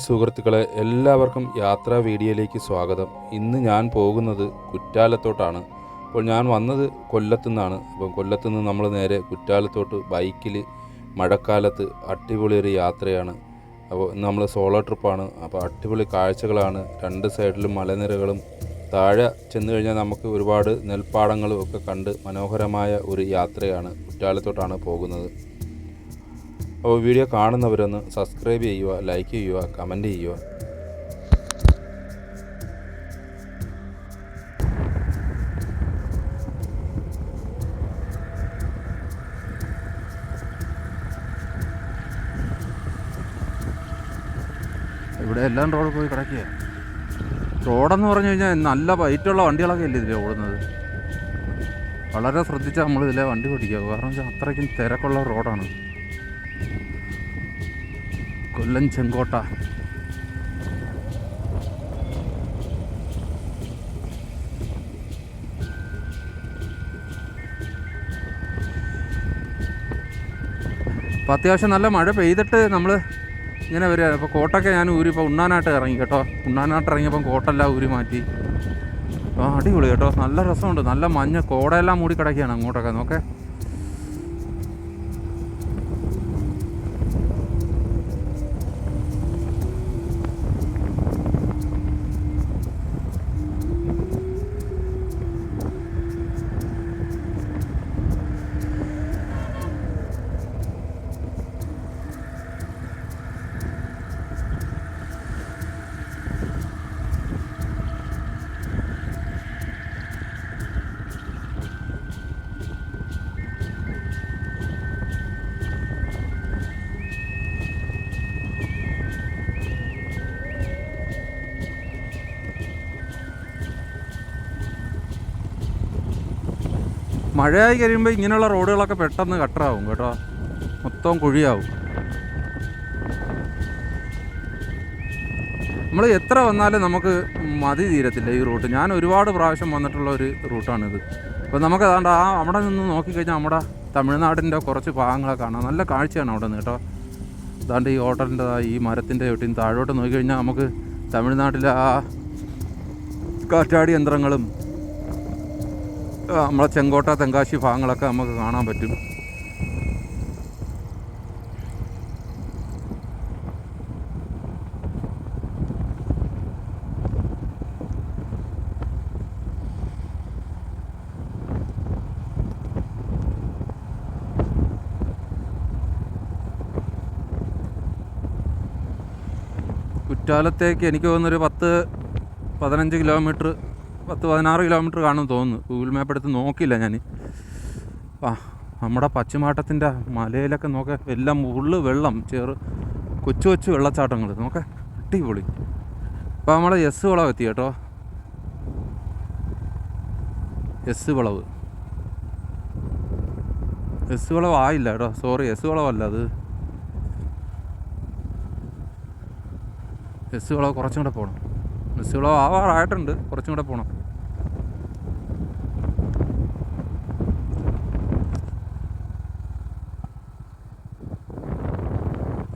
സുഹൃത്തുക്കളെ എല്ലാവർക്കും യാത്രാ വീഡിയോയിലേക്ക് സ്വാഗതം. ഇന്ന് ഞാൻ പോകുന്നത് കുറ്റാലത്തോട്ടാണ്. അപ്പോൾ ഞാൻ വന്നത് കൊല്ലത്തു നിന്നാണ് അപ്പം കൊല്ലത്തു നിന്ന് നമ്മൾ നേരെ കുറ്റാലത്തോട്ട് ബൈക്കിൽ മഴക്കാലത്ത് അടിപൊളി ഒരു യാത്രയാണ്. അപ്പോൾ ഇന്ന് നമ്മൾ സോളോ ട്രിപ്പാണ്. അപ്പോൾ അടിപൊളി കാഴ്ചകളാണ്. രണ്ട് സൈഡിലും മലനിരകളും. താഴെ ചെന്ന് കഴിഞ്ഞാൽ നമുക്ക് ഒരുപാട് നെൽപ്പാടങ്ങളും ഒക്കെ കണ്ട് മനോഹരമായ ഒരു യാത്രയാണ് കുറ്റാലത്തോട്ടാണ് പോകുന്നത്. അപ്പോൾ വീഡിയോ കാണുന്നവരൊന്ന് സബ്സ്ക്രൈബ് ചെയ്യുക ലൈക്ക് ചെയ്യുക കമന്റ് ചെയ്യുക. ഇവിടെ എല്ലാം റോഡ് പോയി കിടക്കുക. റോഡെന്ന് പറഞ്ഞു കഴിഞ്ഞാൽ നല്ല വൈറ്റുള്ള വണ്ടികളൊക്കെ അല്ലേ ഇതിലെ ഓടുന്നത്? വളരെ ശ്രദ്ധിച്ചാൽ നമ്മൾ ഇതിലെ വണ്ടി ഓടിക്കുക. കാരണം വെച്ചാൽ അത്രയ്ക്കും തിരക്കുള്ള റോഡാണ് കൊല്ലം ചെങ്കോട്ട. അപ്പോൾ അത്യാവശ്യം നല്ല മഴ പെയ്തിട്ട് നമ്മൾ ഇങ്ങനെ വരിക. അപ്പോൾ കോട്ടൊക്കെ ഞാൻ ഊരി ഇപ്പോൾ ഉണ്ണാനായിട്ട് ഇറങ്ങി കേട്ടോ. ഉണ്ണാനായിട്ട് ഇറങ്ങിയപ്പം കോട്ടെല്ലാം ഊരി മാറ്റി. അപ്പോൾ അടിപൊളി കേട്ടോ. നല്ല രസമുണ്ട്. നല്ല മഞ്ഞ. കോടയെല്ലാം മൂടി കിടക്കുകയാണ് അങ്ങോട്ടൊക്കെ. നോക്കേ. മഴയായി കഴിയുമ്പോൾ ഇങ്ങനെയുള്ള റോഡുകളൊക്കെ പെട്ടെന്ന് കട്ടറാവും കേട്ടോ. മൊത്തം കുഴിയാവും. നമ്മൾ എത്ര വന്നാലും നമുക്ക് മതി തീരത്തില്ല ഈ റൂട്ട്. ഞാൻ ഒരുപാട് പ്രാവശ്യം വന്നിട്ടുള്ള ഒരു റൂട്ടാണിത്. അപ്പോൾ നമുക്ക് അതാണ്ട് ആ അവിടെ നിന്ന് നോക്കിക്കഴിഞ്ഞാൽ നമ്മുടെ തമിഴ്നാടിന്റെ കുറച്ച് ഭാഗങ്ങളൊക്കെ കാണാം. നല്ല കാഴ്ചയാണ് അവിടെ നിന്ന് കേട്ടോ. അതാണ്ട് ഈ ഹോട്ടലിന്റെ ഈ മരത്തിന്റെ ഒട്ടിന് താഴോട്ട് നോക്കിക്കഴിഞ്ഞാൽ നമുക്ക് തമിഴ്നാട്ടിലെ ആ കാറ്റാടി യന്ത്രങ്ങളും നമ്മളെ ചെങ്കോട്ട തെങ്കാശി ഭാഗങ്ങളൊക്കെ നമുക്ക് കാണാൻ പറ്റും. കുറ്റാലത്തേക്ക് എനിക്ക് തോന്നുന്നൊരു പത്ത് പതിനഞ്ച് കിലോമീറ്റർ പത്ത് പതിനാറ് കിലോമീറ്റർ കാണും തോന്നുന്നു. ഗൂഗിൾ മാപ്പ് എടുത്ത് നോക്കിയില്ല ഞാൻ ആ നമ്മുടെ പശ്ചിമാട്ടത്തിന്റെ മലയിലൊക്കെ നോക്ക എല്ലാം ഉള്ളു വെള്ളം ചെറു കൊച്ചു കൊച്ചു വെള്ളച്ചാട്ടങ്ങൾ. നോക്കെ അടിപൊളി. അപ്പോൾ നമ്മുടെ എസ് വളവ് എത്തി കേട്ടോ. എസ് വളവ്. എസ് വളവ് ആയില്ല കേട്ടോ. സോറി എസ് വളവല്ല അത്. എസ് വളവ് കുറച്ചും കൂടെ പോകണം വളവ് ആവാറായിട്ടുണ്ട് കുറച്ചും കൂടെ പോകണം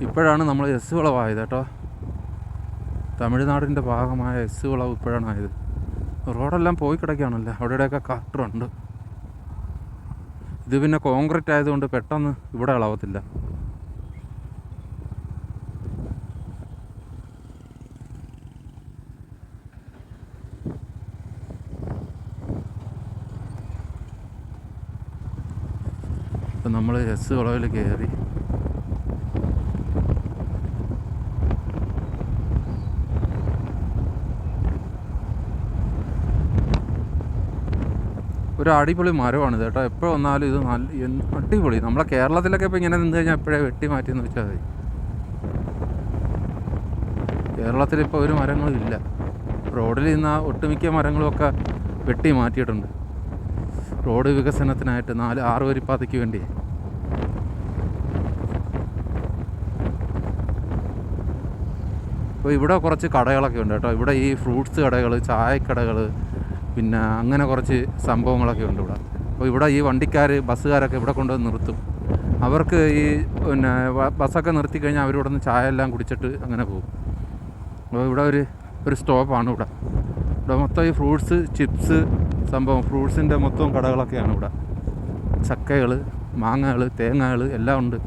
ഇപ്പോഴാണ് നമ്മൾ എസ് വിളവായത് കേട്ടോ. തമിഴ്നാടിന്റെ ഭാഗമായ എസ് വിളവ് ഇപ്പോഴാണ് ആയത്. റോഡെല്ലാം പോയി കിടക്കുകയാണല്ലോ. അവിടെയൊക്കെ കട്ടറുണ്ട് ഇത് പിന്നെ കോൺക്രീറ്റ് ആയതുകൊണ്ട് പെട്ടെന്ന് ഇവിടെ ഇളവത്തില്ല നമ്മൾ വളവിൽ കയറി. ഒരു അടിപൊളി മരമാണ് കേട്ടോ. എപ്പോൾ വന്നാലും ഇത് നല്ല അടിപൊളി. നമ്മളെ കേരളത്തിലൊക്കെ ഇപ്പോൾ ഇങ്ങനെ നിന്ന് കഴിഞ്ഞാൽ എപ്പോഴേ വെട്ടി മാറ്റിയെന്ന് വെച്ചാൽ മതി. കേരളത്തിൽ ഇപ്പോൾ ഒരു മരങ്ങളും ഇല്ല. റോഡിൽ നിന്ന് ഒട്ടുമിക്ക മരങ്ങളുമൊക്കെ വെട്ടി മാറ്റിയിട്ടുണ്ട്. റോഡ് വികസനത്തിനായിട്ട് നാല് ആറ് വരിപ്പാതയ്ക്ക് വേണ്ടി അപ്പോൾ ഇവിടെ കുറച്ച് കടകളൊക്കെ ഉണ്ട് കേട്ടോ. ഇവിടെ ഈ ഫ്രൂട്ട്സ് കടകൾ ചായക്കടകൾ പിന്നെ അങ്ങനെ കുറച്ച് സംഭവങ്ങളൊക്കെ ഉണ്ട് ഇവിടെ. അപ്പോൾ ഇവിടെ ഈ വണ്ടിക്കാർ ബസ്സുകാരൊക്കെ ഇവിടെ കൊണ്ടുവന്ന് നിർത്തും. അവർക്ക് ഈ പിന്നെ ബസ്സൊക്കെ നിർത്തി കഴിഞ്ഞാൽ അവരിവിടെ നിന്ന് ചായ എല്ലാം കുടിച്ചിട്ട് അങ്ങനെ പോകും. അപ്പോൾ ഇവിടെ ഒരു ഒരു സ്റ്റോപ്പാണ് ഇവിടെ. ഇവിടെ മൊത്തം ഈ ഫ്രൂട്ട്സ് ചിപ്സ് സംഭവം ഫ്രൂട്ട്സിന്റെ മൊത്തം കടകളൊക്കെയാണ് ഇവിടെ. ചക്കകൾ മാങ്ങകൾ തേങ്ങകൾ എല്ലാം ഉണ്ട്.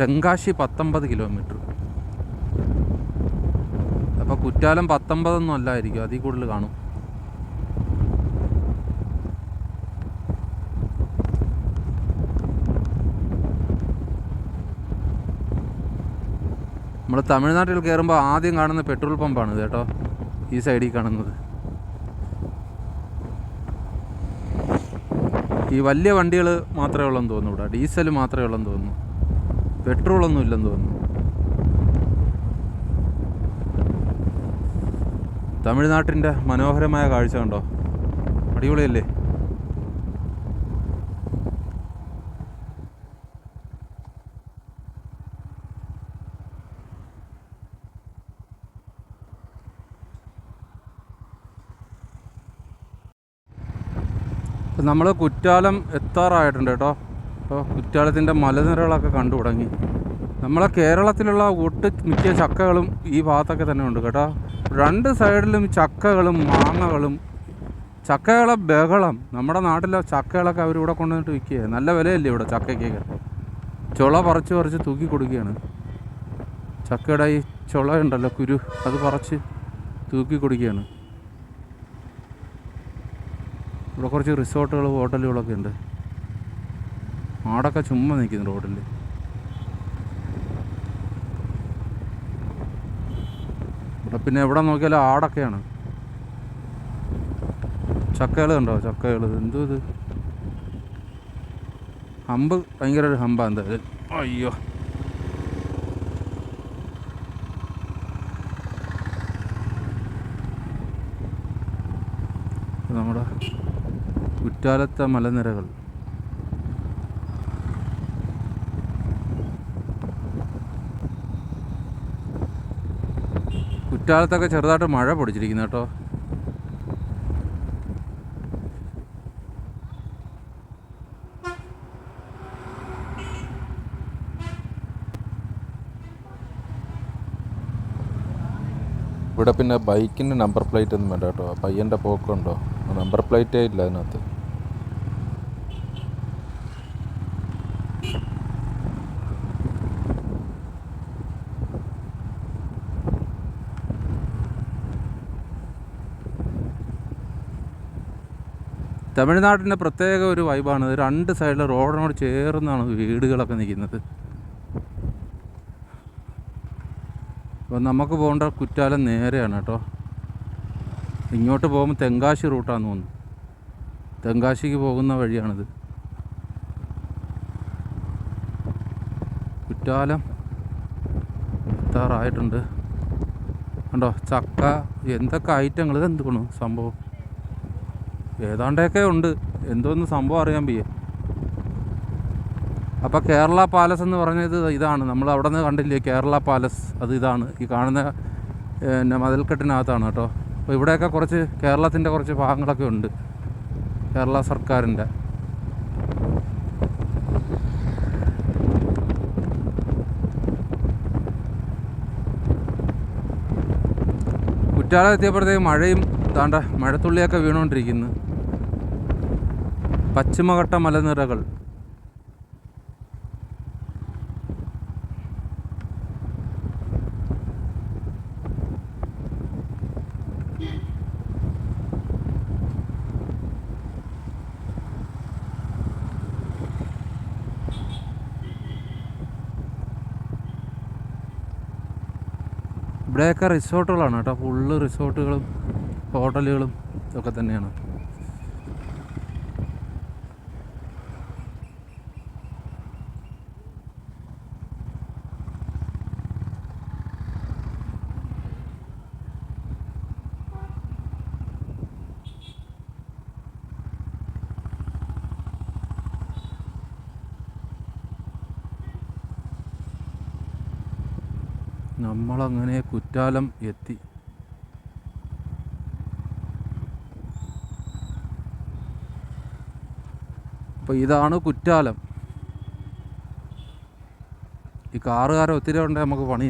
തെങ്കാശി പത്തൊമ്പത് കിലോമീറ്റർ. അപ്പോൾ കുറ്റാലം പത്തൊമ്പതൊന്നും അല്ലായിരിക്കും അതിൽ കൂടുതൽ കാണും. നമ്മൾ തമിഴ്നാട്ടിൽ കയറുമ്പോൾ ആദ്യം കാണുന്ന പെട്രോൾ പമ്പാണ് കേട്ടോ ഈ സൈഡിൽ കാണുന്നത്. ഈ വലിയ വണ്ടികൾ മാത്രമേ ഉള്ളെന്ന് തോന്നുന്നു ഇവിടെ ഡീസൽ മാത്രമേ ഉള്ളെന്ന് തോന്നുന്നു. പെട്രോളൊന്നും ഇല്ലെന്ന് തോന്നുന്നു. തമിഴ്നാട്ടിന്റെ മനോഹരമായ കാഴ്ച കണ്ടോ? അടിപൊളിയല്ലേ? നമ്മൾ കുറ്റാലം എത്താറായിട്ടുണ്ട് കേട്ടോ. അപ്പോൾ കുറ്റാലത്തിന്റെ മലനിരകളൊക്കെ കണ്ടു തുടങ്ങി. നമ്മളെ കേരളത്തിലുള്ള ഒട്ട് മിക്ക ചക്കകളും ഈ ഭാഗത്തൊക്കെ തന്നെ ഉണ്ട് കേട്ടോ. രണ്ട് സൈഡിലും ചക്കകളും മാങ്ങകളും ചക്കകളെ ബഹളം. നമ്മുടെ നാട്ടിലെ ചക്കകളൊക്കെ അവരിവിടെ കൊണ്ടുവന്നിട്ട് വിൽക്കുക നല്ല വിലയല്ലേ ഇവിടെ ചക്കയ്ക്കൊക്കെ. ചുള പറിച്ച് പറിച്ച് തൂക്കി കൊടുക്കുകയാണ്. ചക്കയുടെ ഈ ചുള ഉണ്ടല്ലോ കുരു അത് പറിച്ച് തൂക്കി കൊടുക്കുകയാണ്. ഇവിടെ കുറച്ച് റിസോർട്ടുകൾ ഹോട്ടലുകളൊക്കെ ഉണ്ട്. ആടൊക്കെ ചുമ്മാ നിൽക്കുന്നു റോഡിൽ. ഇവിടെ പിന്നെ എവിടെ നോക്കിയാലും ആടൊക്കെയാണ്. ചക്കകൾ കണ്ടോ? ചക്കകൾ എന്തോ ഇത്? ഹമ്പ്. ഭയങ്കര ഒരു ഹമ്പാ എന്തായാലും അയ്യോ. നമ്മുടെ കുറ്റാലത്തെ മലനിരകൾ. കുറ്റാലത്തൊക്കെ ചെറുതായിട്ട് മഴ പൊടിച്ചിരിക്കുന്നു കേട്ടോ. ഇവിടെ പിന്നെ ബൈക്കിന്റെ നമ്പർ പ്ലേറ്റ് ഒന്നും വേണ്ട കേട്ടോ. പയ്യന്റെ പോക്കുണ്ടോ നമ്പർ പ്ലേറ്റേ ഇല്ല അതിനകത്ത്. തമിഴ്നാട്ടിന്റെ പ്രത്യേക ഒരു വൈബാണ്. രണ്ട് സൈഡിൽ റോഡിനോട് ചേർന്നാണ് വീടുകളൊക്കെ നിൽക്കുന്നത്. അപ്പോൾ നമുക്ക് പോകേണ്ട കുറ്റാലം നേരെയാണ് കേട്ടോ. ഇങ്ങോട്ട് പോകുമ്പോൾ തെങ്കാശി റൂട്ടാണെന്ന് തോന്നുന്നു. തെങ്കാശിക്ക് പോകുന്ന വഴിയാണിത്. കുറ്റാലം എത്താറായിട്ടുണ്ട്. കണ്ടോ? ചക്ക എന്തൊക്കെ ഐറ്റങ്ങൾ ഇതെന്ത് സംഭവം? ഏതാണ്ടൊക്കെ ഉണ്ട്. എന്തോന്ന് സംഭവം അറിയാൻ പയ്യ അപ്പോൾ കേരള പാലസ് എന്ന് പറഞ്ഞത് ഇതാണ്. നമ്മൾ അവിടെ നിന്ന് കണ്ടില്ലേ കേരള പാലസ്? അത് ഇതാണ്. ഈ കാണുന്ന പിന്നെ മതിൽക്കെട്ടിനകത്താണ് കേട്ടോ. അപ്പോൾ ഇവിടെയൊക്കെ കുറച്ച് കേരളത്തിന്റെ കുറച്ച് ഭാഗങ്ങളൊക്കെ ഉണ്ട്. കേരള സർക്കാരിന്റെ കുറ്റാലം എത്തിയപ്പോഴത്തേക്ക് മഴയും താണ്ട മഴത്തുള്ളിയൊക്കെ വീണുകൊണ്ടിരിക്കുന്നു. പശ്ചിമഘട്ട മലനിരകൾ. ഇവിടെയൊക്കെ റിസോർട്ടുകളാണ് കേട്ടോ. ഫുള്ള് റിസോർട്ടുകളും ഹോട്ടലുകളും ഒക്കെ തന്നെയാണ്. നമ്മളങ്ങനെ കുറ്റാലം എത്തി. അപ്പോൾ ഇതാണ് കുറ്റാലം. ഈ കാറുകാരെ ഒത്തിരി ഉണ്ടേ നമുക്ക് പണി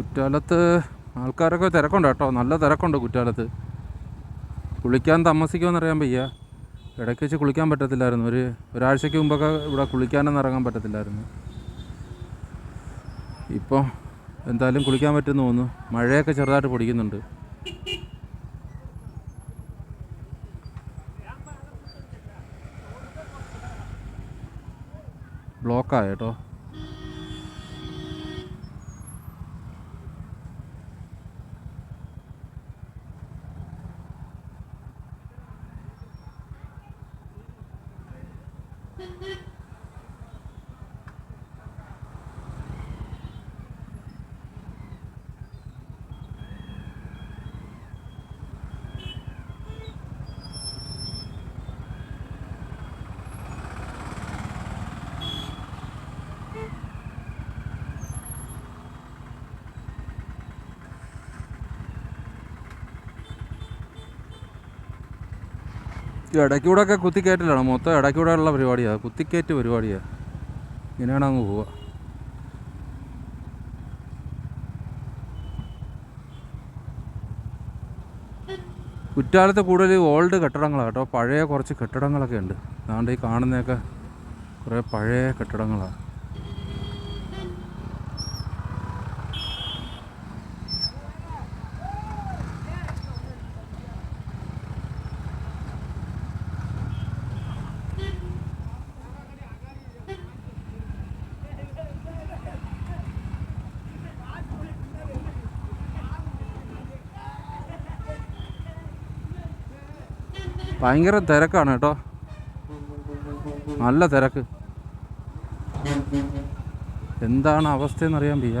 കുറ്റാലത്ത് ആൾക്കാരൊക്കെ തിരക്കുണ്ട് കേട്ടോ. നല്ല തിരക്കുണ്ട് കുറ്റാലത്ത്. കുളിക്കാൻ താമസിക്കുമെന്നറിയാൻ വയ്യ. ഇടയ്ക്ക് വെച്ച് കുളിക്കാൻ പറ്റത്തില്ലായിരുന്നു. ഒരു ഒരാഴ്ചയ്ക്ക് മുമ്പൊക്കെ ഇവിടെ കുളിക്കാനൊന്നും ഇറങ്ങാൻ പറ്റത്തില്ലായിരുന്നു. ഇപ്പോൾ എന്തായാലും കുളിക്കാൻ പറ്റുന്നു തോന്നുന്നു. മഴയൊക്കെ ചെറുതായിട്ട് പൊടിക്കുന്നുണ്ട്. ബ്ലോക്കായ കേട്ടോ Ha ഇടയ്ക്കൂടെ ഒക്കെ കുത്തിക്കയറ്റിലാണ്. മൊത്തം ഇടയ്ക്കൂടെ ഉള്ള പരിപാടിയാണ് കുത്തിക്കയറ്റ് പരിപാടിയാണ് ഇങ്ങനെയാണ് അങ്ങ് പോവുക. കുറ്റാലത്ത് കൂടുതൽ ഓൾഡ് കെട്ടിടങ്ങളാണ് കേട്ടോ. പഴയ കുറച്ച് കെട്ടിടങ്ങളൊക്കെ ഉണ്ട്. അതുകൊണ്ട് ഈ കാണുന്നതൊക്കെ കുറേ പഴയ കെട്ടിടങ്ങളാണ് ഭയങ്കര തിരക്കാണ് കേട്ടോ. നല്ല തിരക്ക്. എന്താണ് അവസ്ഥയെന്നറിയാൻ വയ്യ.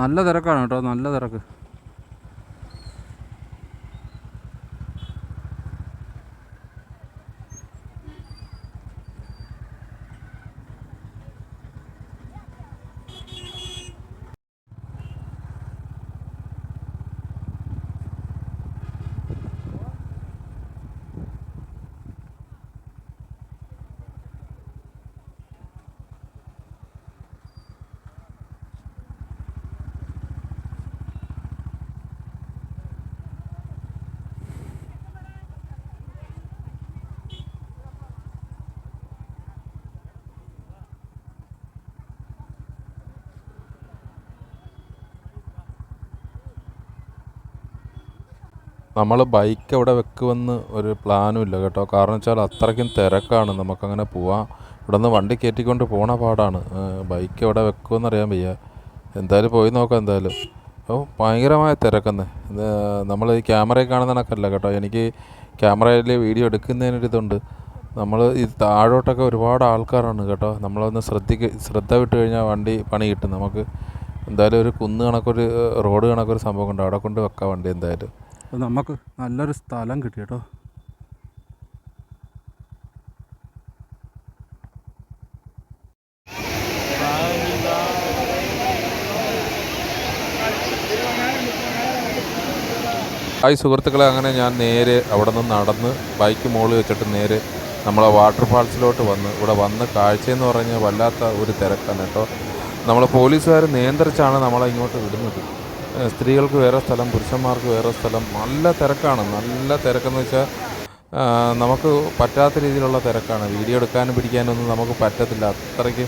നല്ല തിരക്കാണ് കേട്ടോ നല്ല തിരക്ക്. നമ്മൾ ബൈക്ക് എവിടെ വെക്കുമെന്ന് ഒരു പ്ലാനും ഇല്ല കേട്ടോ. കാരണം വെച്ചാൽ അത്രയ്ക്കും തിരക്കാണ്. നമുക്കങ്ങനെ പോവാം. ഇവിടെ നിന്ന് വണ്ടി കയറ്റിക്കൊണ്ട് പോണ പാടാണ്. ബൈക്ക് എവിടെ വെക്കുമെന്ന് അറിയാൻ വയ്യ. എന്തായാലും പോയി നോക്കാം എന്തായാലും. അപ്പോൾ ഭയങ്കരമായ തിരക്കെന്ന്. നമ്മൾ ഈ ക്യാമറയിൽ കാണുന്ന കേട്ടോ. എനിക്ക് ക്യാമറയിൽ വീഡിയോ എടുക്കുന്നതിനൊരിതുണ്ട്. നമ്മൾ ഈ താഴോട്ടൊക്കെ ഒരുപാട് ആൾക്കാരാണ് കേട്ടോ. നമ്മളൊന്ന് ശ്രദ്ധിക്ക ശ്രദ്ധ വിട്ട് കഴിഞ്ഞാൽ വണ്ടി പണി കിട്ടും. നമുക്ക് എന്തായാലും ഒരു കുന്ന് കണക്കൊരു റോഡ് കണക്കൊരു സംഭവം ഉണ്ട്. അവിടെ കൊണ്ട് വെക്കാം വണ്ടി എന്തായാലും. അപ്പോൾ നമുക്ക് നല്ലൊരു സ്ഥലം കിട്ടി കേട്ടോ. ഹായ് സുഹൃത്തുക്കളെ അങ്ങനെ ഞാൻ നേരെ അവിടെ നിന്ന് നടന്ന് ബൈക്ക് മുകളിൽ വെച്ചിട്ട് നേരെ നമ്മളെ വാട്ടർ ഫാൾസിലോട്ട് വന്ന്. ഇവിടെ വന്ന് കാഴ്ചയെന്ന് പറഞ്ഞാൽ വല്ലാത്ത ഒരു തിരക്കാണ് കേട്ടോ. നമ്മളെ പോലീസുകാർ നിയന്ത്രിച്ചാണ് നമ്മളെ ഇങ്ങോട്ട് വിടുന്നത്. സ്ത്രീകൾക്ക് വേറെ സ്ഥലം പുരുഷന്മാർക്ക് വേറെ സ്ഥലം. നല്ല തിരക്കാണ്. നല്ല തിരക്കെന്ന് വെച്ചാൽ നമുക്ക് പറ്റാത്ത രീതിയിലുള്ള തിരക്കാണ്. വീഡിയോ എടുക്കാനും പിടിക്കാനൊന്നും നമുക്ക് പറ്റത്തില്ല. അത്രയ്ക്ക്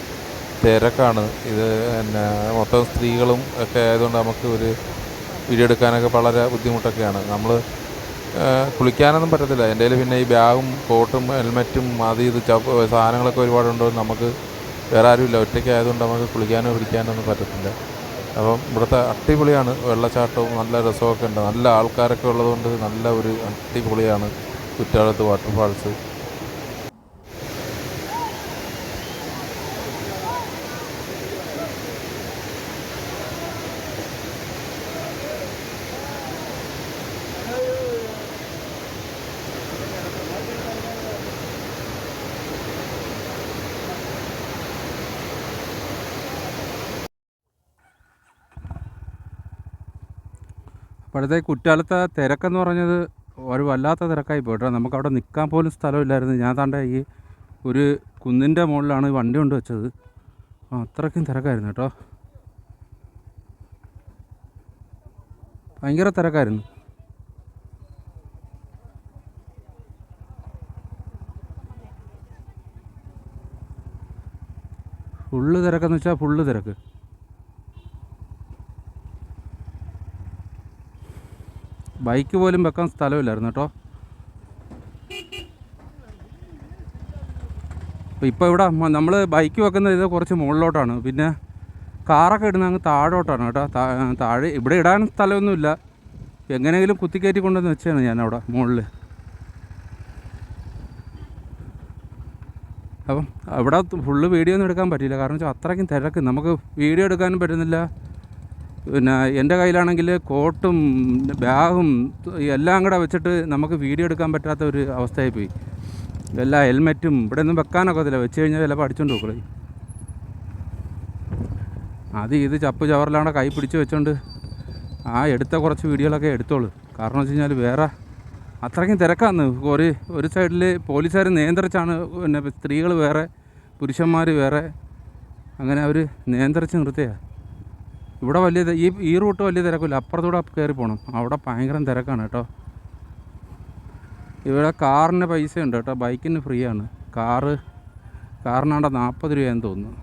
തിരക്കാണ്. ഇത് പിന്നെ മൊത്തം സ്ത്രീകളും ഒക്കെ ആയതുകൊണ്ട് നമുക്ക് ഒരു വീഡിയോ എടുക്കാനൊക്കെ വളരെ ബുദ്ധിമുട്ടൊക്കെയാണ്. നമ്മൾ കുളിക്കാനൊന്നും പറ്റത്തില്ല. എന്റെ പിന്നെ ഈ ബാഗും കോട്ടും ഹെൽമെറ്റും അത് ഇത് സാധനങ്ങളൊക്കെ ഒരുപാടുണ്ടോ. നമുക്ക് വേറെ ആരുമില്ല. ഒറ്റയ്ക്ക് ആയതുകൊണ്ട് നമുക്ക് കുളിക്കാനോ പിടിക്കാനോ ഒന്നും പറ്റത്തില്ല. അപ്പം ഇവിടുത്തെ അടിപൊളിയാണ് വെള്ളച്ചാട്ടവും നല്ല രസമൊക്കെ ഉണ്ട്. നല്ല ആൾക്കാരൊക്കെ ഉള്ളതുകൊണ്ട് നല്ല ഒരു അടിപൊളിയാണ് കുറ്റാലത്ത് വാട്ടർഫാൾസ് അപ്പോഴത്തെ കുറ്റാലത്തെ തിരക്കെന്ന് പറഞ്ഞത് ഒരു വല്ലാത്ത തിരക്കായി പോയിട്ടോ നമുക്ക് അവിടെ നിൽക്കാൻ പോലും സ്ഥലമില്ലായിരുന്നു. ഞാൻ താണ്ട ഈ ഒരു കുന്നിന്റെ മുകളിലാണ് ഈ വണ്ടി കൊണ്ട് വെച്ചത്. അത്രയ്ക്കും തിരക്കായിരുന്നു കേട്ടോ. ഭയങ്കര തിരക്കായിരുന്നു. ഫുള്ള് തിരക്കെന്ന് വെച്ചാൽ ഫുള്ള് തിരക്ക്. ബൈക്ക് പോലും വെക്കാൻ സ്ഥലമില്ലായിരുന്നു കേട്ടോ. അപ്പോൾ ഇപ്പോൾ ഇവിടെ നമ്മൾ ബൈക്ക് വെക്കുന്നത് ഇത് കുറച്ച് മുകളിലോട്ടാണ്. പിന്നെ കാറൊക്കെ ഇടുന്നത് അങ്ങ് താഴോട്ടാണ് കേട്ടോ. താഴെ ഇവിടെ ഇടാൻ സ്ഥലമൊന്നുമില്ല. എങ്ങനെയെങ്കിലും കുത്തിക്കയറ്റി കൊണ്ടുവന്ന് വെച്ചാണ് ഞാൻ അവിടെ മുകളിൽ അപ്പം അവിടെ ഫുള്ള് വീഡിയോ ഒന്നും എടുക്കാൻ പറ്റില്ല കാരണം വെച്ചാൽ അത്രയ്ക്കും തിരക്ക്. നമുക്ക് വീഡിയോ എടുക്കാനും പറ്റുന്നില്ല. പിന്നെ എന്റെ കയ്യിലാണെങ്കിൽ കോട്ടും ബാഗും എല്ലാം കൂടെ വെച്ചിട്ട് നമുക്ക് വീഡിയോ എടുക്കാൻ പറ്റാത്ത ഒരു അവസ്ഥയായി പോയി എല്ലാ ഹെൽമെറ്റും ഇവിടെ ഒന്നും വെക്കാനൊക്കത്തില്ല വെച്ച് കഴിഞ്ഞാൽ ചിലപ്പോൾ അടിച്ചോണ്ട് പോക്കളെ അത് ഇത് ചപ്പ് ചവറിലാണ്ട് കൈ പിടിച്ച് വെച്ചോണ്ട് ആ എടുത്ത കുറച്ച് വീഡിയോകളൊക്കെ എടുത്തോളൂ. കാരണം വെച്ച് കഴിഞ്ഞാൽ വേറെ അത്രയ്ക്കും തിരക്കാന്ന്. ഒരു ഒരു സൈഡിൽ പോലീസുകാർ നിയന്ത്രിച്ചാണ് പിന്നെ സ്ത്രീകൾ വേറെ പുരുഷന്മാർ വേറെ. അങ്ങനെ അവർ നിയന്ത്രിച്ച് നിർത്തിയാണ് ഇവിടെ വലിയ ഈ ഈ റൂട്ട് വലിയ തിരക്കില്ല. അപ്പുറത്തൂടെ കയറി പോകണം അവിടെ ഭയങ്കര തിരക്കാണ് കേട്ടോ. ഇവിടെ കാറിന് പൈസ ഉണ്ട് കേട്ടോ. ബൈക്കിന് ഫ്രീ ആണ് കാറ് കാറിനാണ്ട നാൽപ്പത് രൂപയെന്ന് തോന്നുന്നു.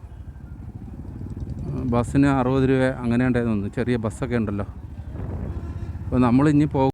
ബസ്സിന് അറുപത് രൂപ അങ്ങനെ ഉണ്ടായിരുന്നു ചെറിയ ബസ്സൊക്കെ ഉണ്ടല്ലോ. അപ്പോൾ നമ്മൾ ഇനി പോകും.